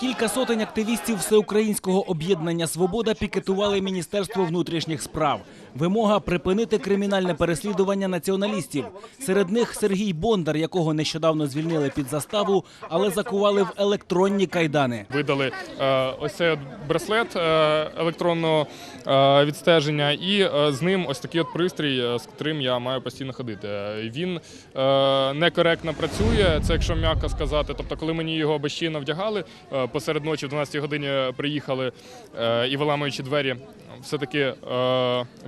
Кілька сотень активістів всеукраїнського об'єднання Свобода пікетували Міністерство внутрішніх справ. Вимога припинити кримінальне переслідування націоналістів. Серед них Сергій Бондар, якого нещодавно звільнили під заставу, але закували в електронні кайдани. видали е, ось цей браслет е, електронного е, відстеження, і е, з ним ось такий от пристрій, з яким я маю постійно ходити. Він е, некоректно працює, це якщо м'яко сказати. Тобто, коли мені його безчинно вдягали, посеред ночі в 12 годині приїхали е, і виламуючи двері. Все-таки е,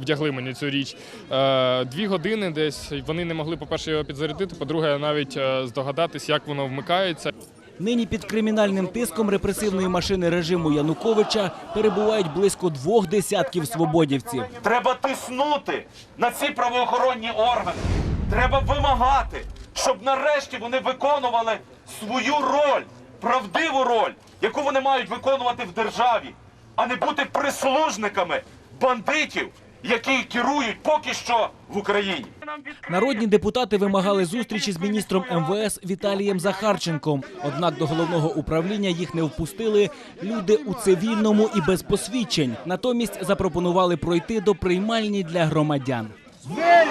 вдягли мені цю річ. Е, дві години десь вони не могли, по-перше, його підзарядити, по-друге, навіть здогадатись, як воно вмикається. Нині під кримінальним тиском репресивної машини режиму Януковича перебувають близько двох десятків свободівців. Треба тиснути на ці правоохоронні органи. Треба вимагати, щоб нарешті вони виконували свою роль, правдиву роль, яку вони мають виконувати в державі, а не бути прислужниками бандитів, які керують поки що в Україні. Народні депутати вимагали зустрічі з міністром МВС Віталієм Захарченком. Однак до головного управління їх не впустили люди у цивільному і без посвідчень. Натомість запропонували пройти до приймальні для громадян. Двері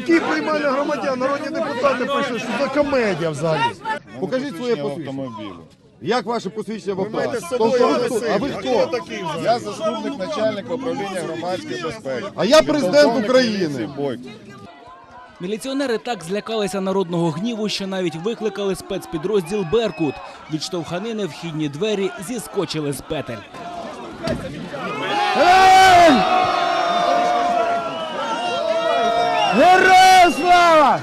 Які приймальні громадян, народні депутати пишуть, що за комедія взагалі. Покажіть своє посвідчення. Як ваше посвідчення в авто? Тобто ви хто? А ви хто? Я заступник начальника управління громадської безпеки. А я президент України. Міліціонери так злякалися народного гніву, що навіть викликали спецпідрозділ Беркут. Від штовханини вхідні двері зіскочили з петель. Героям слава!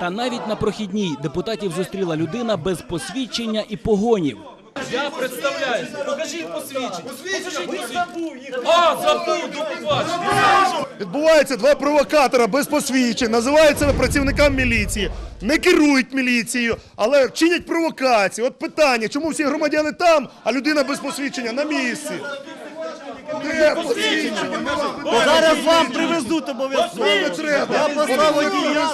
Та навіть на прохідній депутатів зустріла людина без посвідчення і погонів. Я представляюсь. Покажіть посвідчення. Посвідчення. А, забув, до побачення. Відбувається два провокатора без посвідчень, називають себе працівниками міліції, не керують міліцією, але чинять провокації. От питання, чому всі громадяни там, а людина без посвідчення на місці? Посвідчення? Зараз вам привезуть обов'язково. Не треба. Я послав водія.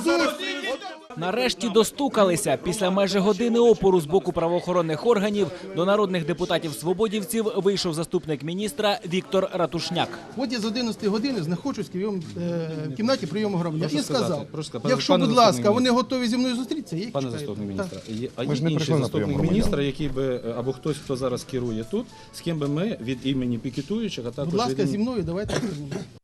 Нарешті достукалися. Після майже години опору з боку правоохоронних органів до народних депутатів свободівців вийшов заступник міністра Віктор Ратушняк. От я з 11 години знаходжусь в е, в кімнаті прийому громадян. І сказав, якщо, будь ласка, вони готові зі мною зустрітися, я їх Пане заступник міністра, є- а є інший заступник міністра, який би е, або хтось, хто зараз керує тут, з ким би ми від імені пікетуючих, а також Будь ласка, зі мною давайте.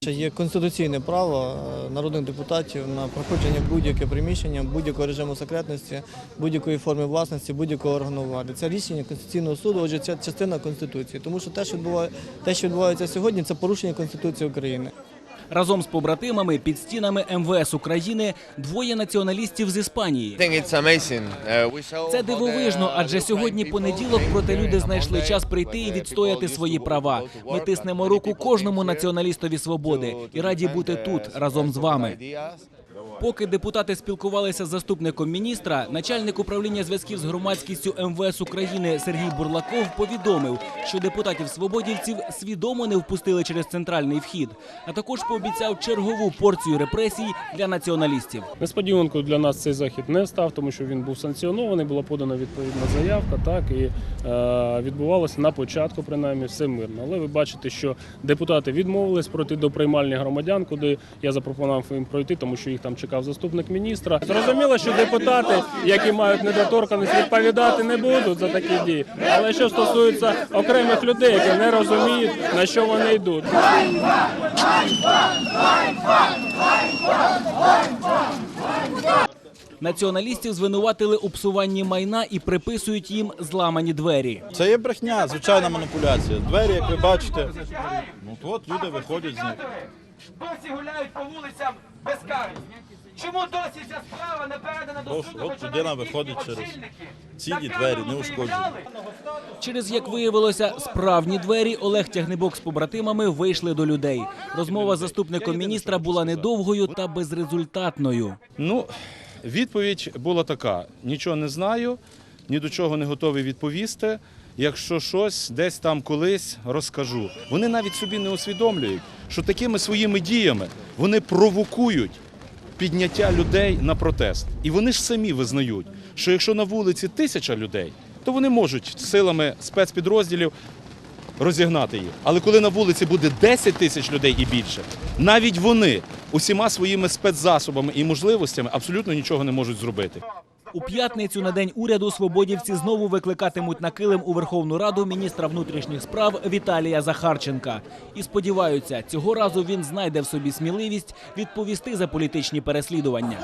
Ще Є конституційне право е, народних депутатів на проходження будь-яке приміщення, будь-якого режиму секретності, будь-якої форми власності, будь-якого органу влади. Це рішення Конституційного суду, отже, це частина Конституції. Тому що те, що відбуває, те, що відбувається сьогодні, це порушення Конституції України. Разом з побратимами під стінами МВС України двоє націоналістів з Іспанії. Це дивовижно, адже сьогодні понеділок, проте люди знайшли час прийти і відстояти свої права. Ми тиснемо руку кожному націоналістові свободи і раді бути тут разом з вами. Поки депутати спілкувалися з заступником міністра, начальник управління зв'язків з громадськістю МВС України Сергій Бурлаков повідомив, що депутатів свободівців свідомо не впустили через центральний вхід, а також пообіцяв чергову порцію репресій для націоналістів. Несподіванкою для нас цей захід не став, тому що він був санкціонований, була подана відповідна заявка, так і е, відбувалося на початку, принаймні, все мирно. Але ви бачите, що депутати відмовились пройти до приймальні громадян, куди я запропонував їм пройти, тому що їх там чекав заступник міністра. Зрозуміло, що депутати, які мають недоторканість, відповідати не будуть за такі дії. Але що стосується окремих людей, які не розуміють на що вони йдуть. Націоналістів звинуватили у псуванні майна і приписують їм зламані двері. Це є брехня, звичайна маніпуляція. Двері, як ви бачите, ну от люди виходять з них. Досі гуляють по вулицям безкарні. Чому досі ця справа не передана до суду? от хоча людина навіть виходить через очільники ці на двері, камеру не ушкоджені. заявляли? Через як виявилося, справні двері Олег Тягнебок з побратимами вийшли до людей. Розмова з заступником міністра була недовгою та безрезультатною. Ну, відповідь була така: нічого не знаю, ні до чого не готовий відповісти. Якщо щось десь там колись розкажу. Вони навіть собі не усвідомлюють, що такими своїми діями вони провокують підняття людей на протест. І вони ж самі визнають, що якщо на вулиці тисяча людей, то вони можуть силами спецпідрозділів розігнати їх. Але коли на вулиці буде 10 тисяч людей і більше, навіть вони усіма своїми спецзасобами і можливостями абсолютно нічого не можуть зробити. У п'ятницю на день уряду свободівці знову викликатимуть на килим у Верховну Раду міністра внутрішніх справ Віталія Захарченка. І сподіваються, цього разу він знайде в собі сміливість відповісти за політичні переслідування.